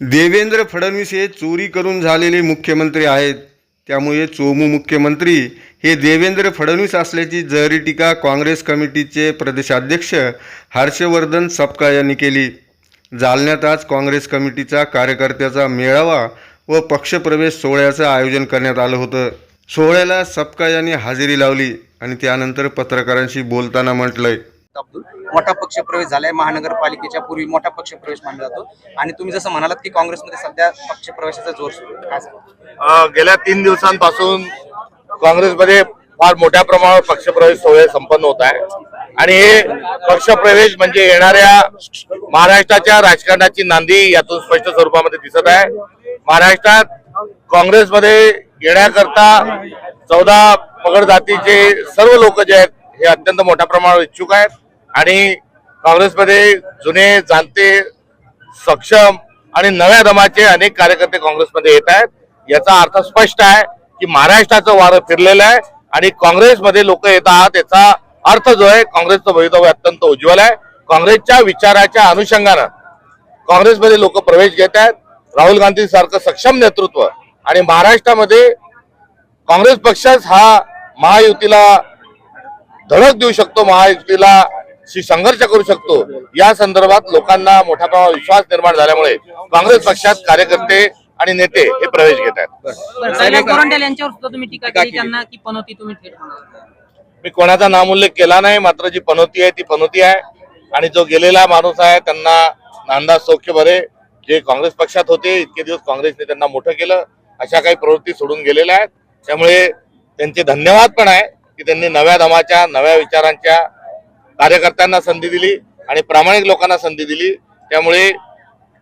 देवेंद्र फडणवीस हे चोरी करून झालेले मुख्यमंत्री आहेत. त्यामुळे चोमू मुख्यमंत्री हे देवेंद्र फडणवीस असल्याची जहरी टीका काँग्रेस कमिटीचे प्रदेशाध्यक्ष हर्षवर्धन सपका यांनी केली. जालन्यात आज काँग्रेस कमिटीचा कार्यकर्त्याचा मेळावा व पक्षप्रवेश सोहळ्याचं आयोजन करण्यात आलं होतं. सोहळ्याला सपका यांनी हजेरी लावली आणि त्यानंतर पत्रकारांशी बोलताना म्हटलंय अब्दुल. मोठा पक्ष प्रवेश झालाय. महानगरपालिकेच्या पूर्वी मोठा पक्ष प्रवेश मानला जातो. आणि तुम्ही जसं म्हणालात की काँग्रेसमध्ये सध्या पक्षप्रवेशाचा जोर सुरू काय गेल्या तीन दिवसांपासून काँग्रेसमध्ये फार मोठ्या प्रमाणावर पक्षप्रवेश सोहळे संपन्न होत आहे. आणि हे पक्षप्रवेश म्हणजे येणाऱ्या महाराष्ट्राच्या राजकारणाची नांदी यातून स्पष्ट स्वरूपामध्ये दिसत आहे. महाराष्ट्रात काँग्रेसमध्ये येण्याकरता चौदा पगड जातीचे सर्व लोक जे आहेत हे अत्यंत मोठ्या प्रमाणावर इच्छुक आहेत. आणि काँग्रेसमध्ये जुने जाणते सक्षम आणि नव्या दमाचे अनेक कार्यकर्ते काँग्रेसमध्ये येत आहेत. याचा अर्थ स्पष्ट आहे की महाराष्ट्राचं वारं फिरलेलं आहे आणि काँग्रेसमध्ये लोक येत आहात. याचा अर्थ जो आहे काँग्रेसचं भवितव्य अत्यंत उज्ज्वल आहे. काँग्रेसच्या विचाराच्या अनुषंगानं काँग्रेसमध्ये लोक प्रवेश घेत आहेत. राहुल गांधी सारखं सक्षम नेतृत्व आणि महाराष्ट्रामध्ये काँग्रेस पक्षच हा महायुतीला धडक देऊ शकतो महायुतीला संघर्ष करू शकतो. या संदर्भात लोकांना मोठ्या प्रमाणात विश्वास निर्माण झाल्यामुळे काँग्रेस पक्षात कार्यकर्ते आणि नेते हे प्रवेश घेत आहेत. बरं, कैलास गोरंट्याल यांच्यावर सुद्धा तुम्ही टीका केली त्यांना की पनोती तुम्ही थेट म्हणाला. मी कोणाचा नामोल्लेख केला नाही मात्र जी पनोती आहे ती पनोती आहे. आणि जो गेलेला माणूस आहे त्यांना नांदा सौख्य बरे जे काँग्रेस पक्षात होते इतके दिवस काँग्रेसने त्यांना मोठं केलं. अशा काही प्रवृत्ती सोडून गेलेल्या आहेत. त्यामुळे त्यांचे धन्यवाद पण आहे की त्यांनी नव्या दमाच्या नव्या विचारांच्या कार्यकर्त्यांना संधी दिली आणि प्रामाणिक लोकांना संधी दिली. त्यामुळे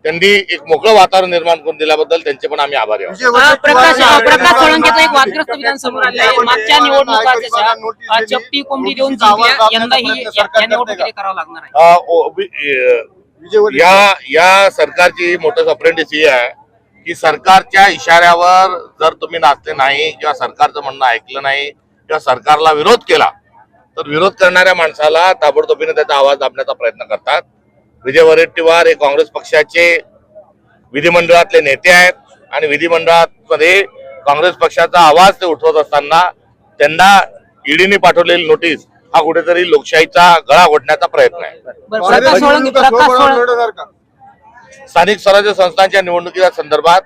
त्यांनी एक मोकळं वातावरण निर्माण करून दिल्याबद्दल त्यांचे पण आम्ही आभारी आहोत. अं, प्रकाश अं, प्रकाश सोळंकेचं एक वादग्रस्त विधान समोर आले आहे. मागच्या निवडणुका जशा अं, चपटी कोंबडी देऊन जिंकल्या. यंदाही या या निवडणुकीत करावं लागणार आहे. अ, ओ- बी- अ, या या सरकारची मोठं अप्रेंटिस ही आहे की सरकारच्या इशाऱ्यावर जर तुम्ही नाचले नाही किंवा सरकारचं म्हणणं ऐकलं नाही किंवा सरकारला विरोध केला तर विरोध करणाऱ्या माणसाला ताबडतोबीने त्याचा आवाज दाबण्याचा प्रयत्न करतात. विजय वडेट्टीवार हे काँग्रेस पक्षाचे विधिमंडळातले नेते आहेत आणि विधिमंडळामध्ये काँग्रेस पक्षाचा आवाज ते उठवत असताना त्यांना ईडीने पाठवलेली नोटीस हा कुठेतरी लोकशाहीचा गळा घोटण्याचा प्रयत्न आहे. स्थानिक स्वराज्य संस्थांच्या निवडणुकीच्या संदर्भात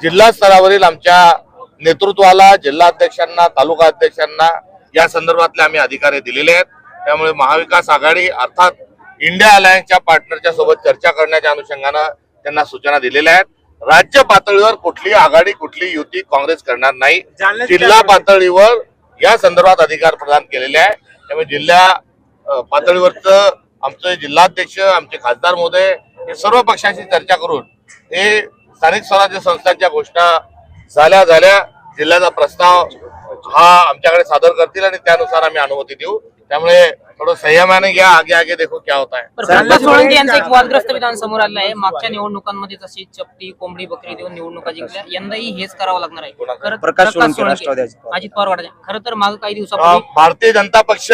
जिल्हा स्तरावरील आमच्या नेतृत्वाला जिल्हा अध्यक्षांना तालुका अध्यक्षांना या संदर्भातले आम्ही अधिकारी दिलेले आहेत. त्यामुळे महाविकास आघाडी अर्थात इंडिया अलायन्सच्या पार्टनरच्या सोबत चर्चा करण्याच्या अनुषंगानं त्यांना सूचना दिलेल्या आहेत. राज्य पातळीवर कुठली आघाडी कुठली युती काँग्रेस करणार नाही. जिल्हा पातळीवर या संदर्भात अधिकार प्रदान केलेले आहे त्यामुळे जिल्हा पातळीवरचं आमचे जिल्हाध्यक्ष आमचे खासदार महोदय हे सर्व पक्षांशी चर्चा करून हे स्थानिक स्वराज्य संस्थांच्या घोषणा झाल्या झाल्या. जिल्ह्याचा प्रस्ताव हा आमच्याकडे सादर करतील आणि त्यानुसार आम्ही अनुमती देऊ. त्यामुळे थोडं संयमाने घ्या आगे आगे देखो क्या होता है सोळंके यांचं एक वादग्रस्त विधान समोर आलं आहे. मागच्या निवडणुकांमध्ये जशी चपटी कोंबडी बकरी देऊन निवडणुका जिंकल्या यंदाही हेच करावं लागणार आहे. खरं- प्रकाश सोळंके, अजित पवार. वाटत खरं तर मागे काही दिवसापूर्वी भारतीय जनता पक्ष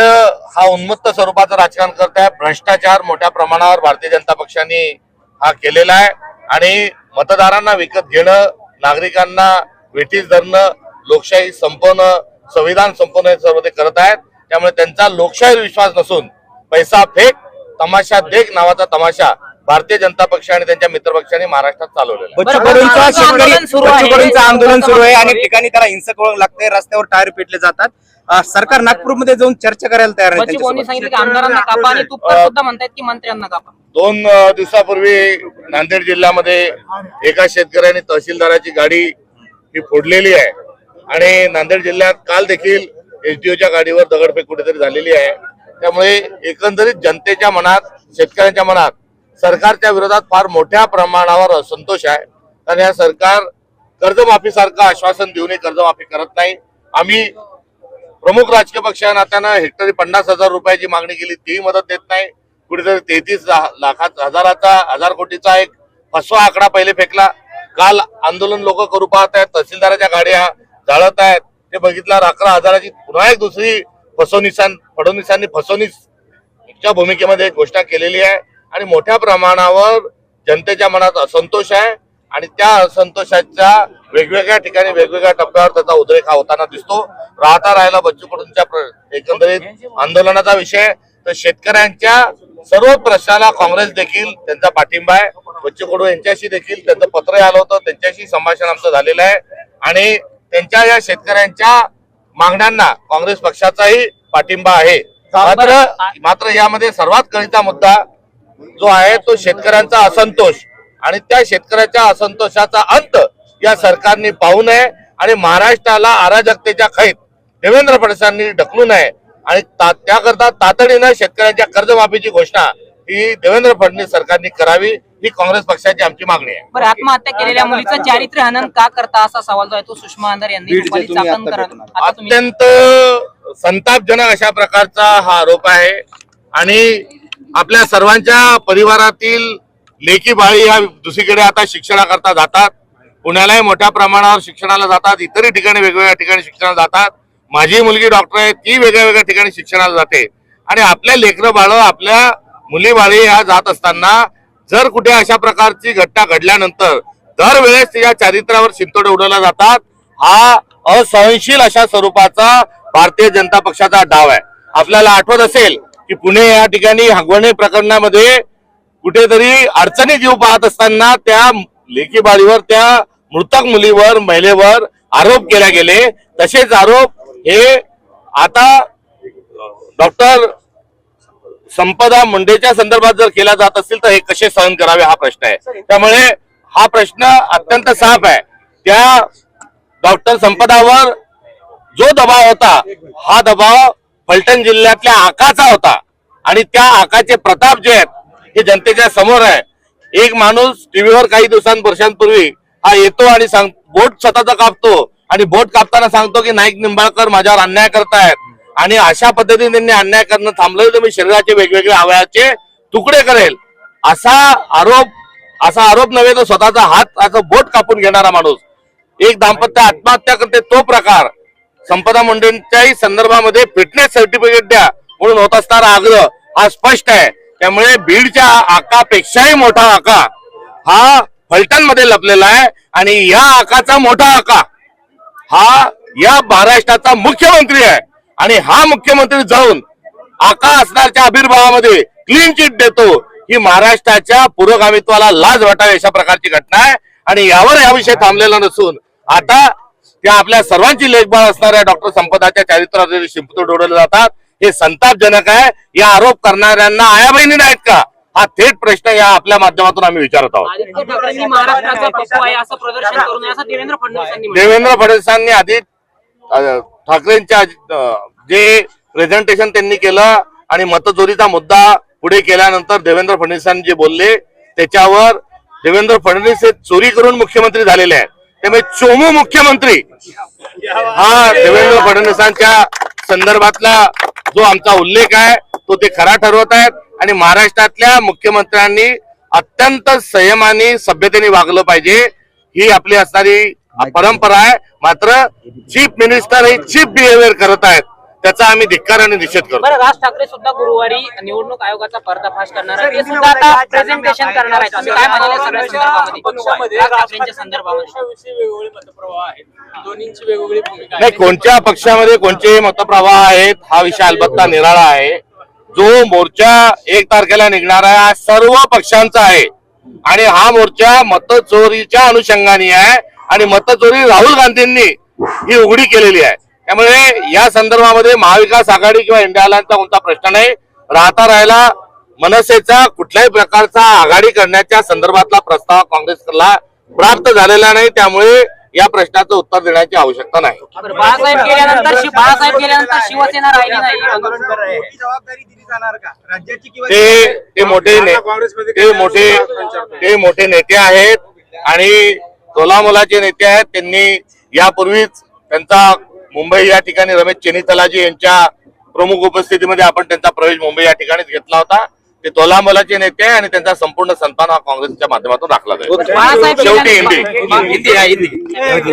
हा उन्मत्त स्वरूपाचं राजकारण करत आहे. भ्रष्टाचार मोठ्या प्रमाणावर भारतीय जनता पक्षाने हा केलेला आहे. आणि मतदारांना विकत घेणं नागरिकांना वेठीस धरणं लोकशाही संपवणं संविधान संपवणं सर्व ते करत आहेत त्यामुळे त्यांचा लोकशाहीवर विश्वास नसून पैसा फेक तमाशा देख नावाचा तमाशा भारतीय जनता पक्ष आणि त्यांच्या मित्रपक्षांनी महाराष्ट्रात चालवलेला शेतकरी आंदोलन सुरू आहे. बच्चू कडूंचं आंदोलन सुरू आहे अनेक. ठिकाणी त्याला हिंसक वळण लागते रस्त्यावर टायर पेटले जातात सरकार नागपूरमध्ये जाऊन चर्चा करायला तयार आहे बच्चू भाऊंनी त्यांच्यासोबत. सांगितलं की आमदारांना कापा आणि तुपकर सुद्धा म्हणतायत की मंत्र्यांना कापा दोन दिवसापूर्वी नांदेड जिल्ह्यामध्ये एका शेतकऱ्याने तहसीलदाराची गाडी ही फोडलेली आहे आणि नांदेड जिल्ह्यात काल देखील एसडीओच्या गाडीवर दगडफेक कुठेतरी झालेली आहे. त्यामुळे एकंदरीत जनतेच्या मनात शेतकऱ्यांच्या मनात सरकारच्या विरोधात फार मोठ्या प्रमाणावर असंतोष आहे. कारण या सरकार कर्जमाफीसारखं आश्वासन देऊनही कर्जमाफी करत नाही. आम्ही प्रमुख राजकीय पक्षा नात्यानं हेक्टरी पन्नास हजार रुपयाची मागणी केली तीही मदत देत नाही. कुठेतरी तेहतीस लाखात हजाराचा हजार कोटीचा एक फसवा आकडा पहिले फेकला. काल आंदोलन लोक करू पाहत आहेत तहसीलदाराच्या गाड्या जाळत आहेत. ते बघितलं अकरा हजाराची पुन्हा एक दुसरी फसवणीसां फडणवीसांनी फसवणीसच्या भूमिकेमध्ये एक घोषणा केलेली आहे. आणि मोठ्या प्रमाणावर जनतेच्या मनात असंतोष आहे. आणि त्या असंतोषाच्या वेगवेगळ्या ठिकाणी वेगवेगळ्या टप्प्यावर त्याचा उद्रेक हा होताना दिसतो. राहता राहिला बच्चू कडूंच्या प्र- एकंदरीत आंदोलनाचा विषय तर शेतकऱ्यांच्या सर्व प्रश्नाला काँग्रेस देखील त्यांचा पाठिंबा आहे. बच्चू कडू यांच्याशी देखील त्यांचं पत्र आलं होतं. त्यांच्याशी संभाषण आमचं झालेलं आहे. आणि त्यांच्या या शेतकऱ्यांच्या मागण्यांना काँग्रेस पक्षाचाही पाठिंबा आहे. मात्र मात्र यामध्ये सर्वात कळीचा मुद्दा जो आहे तो शेतकऱ्यांचा असंतोष आणि त्या शेतकऱ्याच्या असंतोषाचा अंत या सरकारने पाहू नये आणि महाराष्ट्राला अराजकतेच्या खैत देवेंद्र फडणवीसांनी ढकलू नये आणि त्याकरता तातडीनं शेतकऱ्यांच्या कर्जमाफीची घोषणा ही देवेंद्र फडणवीस सरकारने करावी. ही काँग्रेस पक्षाची आमची मागणी आहे. बरं आत्महत्या केलेल्या मुलीचं चारित्र्य हनन का करता असा सवाल जो आहे तो सुषमा अंधारे यांनी बीड जे दुपारी तुम्ही चाकण आता करा- भेटणार. आता तुम्ही अत्यंत संतापजनक अशा प्रकारचा हा आरोप आहे आणि आपल्या सर्वांच्या परिवारातील लेकी बाळी ह्या दुसरीकडे आता शिक्षणाकरता जातात. पुण्यालाही मोठ्या प्रमाणावर शिक्षणाला जातात. इतरही ठिकाणी वेगवेगळ्या ठिकाणी शिक्षणाला जातात. माझी मुलगी डॉक्टर आहे ती वेगळ्या वेगळ्या ठिकाणी शिक्षणाला जाते. आणि आपल्या लेकरं बाळ आपल्या मुली बाळी ह्या जात असताना जर कुठे अशा प्रकारची घटना घडल्यानंतर दरवेळेस तिच्या चारित्र्यावर शिंतोडे उडवल्या जातात हा असहनशील अशा स्वरूपाचा भारतीय जनता पक्षाचा डाव आहे. आपल्याला आठवत असेल की पुणे या ठिकाणी हगवणे प्रकरणामध्ये कुठेतरी अडचणी जीव पाहत असताना त्या लेखी बाळीवर त्या मृतक मुलीवर महिलेवर आरोप केले गेले. तसेच आरोप हे आता डॉक्टर संपदा मुंडेच्या संदर्भात जर केला जात असेल तर हे कसे सहन करावे हा प्रश्न आहे. त्यामुळे हा प्रश्न अत्यंत साफ आहे. त्या डॉक्टर संपदावर जो दबाव होता हा दबाव फलटण जिल्ह्यातल्या आकाचा होता. आणि त्या आकाचे प्रताप जे आहेत हे जनतेच्या समोर आहे. एक माणूस टीव्हीवर काही दिवसां वर्षांपूर्वी हा येतो आणि सांग बोट स्वतःचा कापतो. आणि बोट कापताना सांगतो की नाईक निंबाळकर माझ्यावर अन्याय करतायत. आणि अशा पद्धतीने त्यांनी अन्याय करणं थांबलं तर मी शरीराचे वेगवेगळ्या अवयाचे तुकडे करेल. असा आरोप असा आरोप नव्हे तर स्वतःचा हात असं बोट कापून घेणारा माणूस. एक दाम्पत्य आत्महत्या करते तो प्रकार संपदा मुंडेंच्याही संदर्भामध्ये फिटनेस सर्टिफिकेट द्या म्हणून होत असणारा आग्रह हा स्पष्ट आहे. त्यामुळे बीडच्या आकापेक्षाही मोठा आका हा फलटणमध्ये लपलेला आहे आणि या आकाचा मोठा आका हा या महाराष्ट्राचा मुख्यमंत्री आहे. आणि हा मुख्यमंत्री जाऊन आका असणारच्या आविर्भावामध्ये क्लीन चिट देतो. ही महाराष्ट्राच्या पुरोगामित्वाला लाज वाटावी अशा प्रकारची घटना आहे. आणि यावर याविषयी थांबलेला नसून आता त्या आपल्या सर्वांची लेखबाळ असणाऱ्या डॉक्टर संपदाच्या चारित्र्यावर शिंपतो डोळले जातात हे संतापजनक आहे. या आरोप करणाऱ्यांना आया बहिणी नाहीत का? हा थेट प्रश्न या आपल्या माध्यमातून आम्ही विचारत आहोत. देवेंद्र फडणवीसांनी आधी ठाकरेंच्या जे प्रेझेंटेशन त्यांनी केलं आणि मतचोरीचा मुद्दा पुढे केल्यानंतर देवेंद्र फडणवीसांनी जे बोलले त्याच्यावर देवेंद्र फडणवीस हे चोरी करून मुख्यमंत्री झालेले आहेत. त्यामुळे चोमू मुख्यमंत्री हा देवेंद्र फडणवीसांच्या संदर्भातला जो आमचा उल्लेख आहे तो ते खरा ठरवत आहेत. आणि महाराष्ट्रातल्या मुख्यमंत्र्यांनी अत्यंत संयमाने सभ्यतेने वागलं पाहिजे. ही आपली असणारी परंपरा आहे. मात्र चीफ मिनिस्टर हे चीफ बिहेवियर करत आहेत. त्याचा आम्ही धिक्कार आणि निषेध करतो. बरं राज ठाकरे सुद्धा गुरुवारी निवडणूक आयोगाचा पर्दाफाश करणार आहेत. ते सुद्धा आता प्रेझेंटेशन करणार आहेत. तुम्ही काय म्हणाले सगळ्या संदर्भामध्ये? राज ठाकरेंच्या संदर्भामध्ये पक्षाविषयी वेगवेगळे मतप्रवाह आहेत. दोन्हींची वेगवेगळी भूमिका नाही कोणत्या पक्षामध्ये कोणते मतप्रवाह आहेत हा विषय अलबत्ता निराळा आहे. जो मोर्चा एक तारखेला निघणार आहे हा सर्व पक्षांचा आहे. आणि हा मोर्चा मतचोरीच्या अनुषंगाने आहे. आणि मतचोरी राहुल गांधींनी ही उघडी केलेली आहे. त्यामुळे या संदर्भामध्ये महाविकास आघाडी किंवा इंडिया अलायन्सचा कोणता प्रश्न नाही. राहता राहिला मनसेचा कुठल्याही प्रकारचा आघाडी करण्याच्या संदर्भातला प्रस्ताव काँग्रेसला प्राप्त झालेला नाही. त्यामुळे या प्रश्नाचं उत्तर देण्याची आवश्यकता नाही. बाळासाहेब गेल्यानंतर बाळासाहेब गेल्यानंतर शिवसेना राहिली मोठे ते मोठे ते मोठे नेते आहेत आणि तोलामोलाचे नेते आहेत. त्यांनी यापूर्वीच त्यांचा मुंबई या ठिकाणी रमेश चेनीतलाजी यांच्या प्रमुख उपस्थितीमध्ये आपण त्यांचा प्रवेश मुंबई या ठिकाणीच घेतला होता. ते तोलामोलाचे नेते आहे आणि त्यांचा संपूर्ण सन्मान हा काँग्रेसच्या माध्यमातून राखला जाईल. शेवटी हिंदी. हिंदी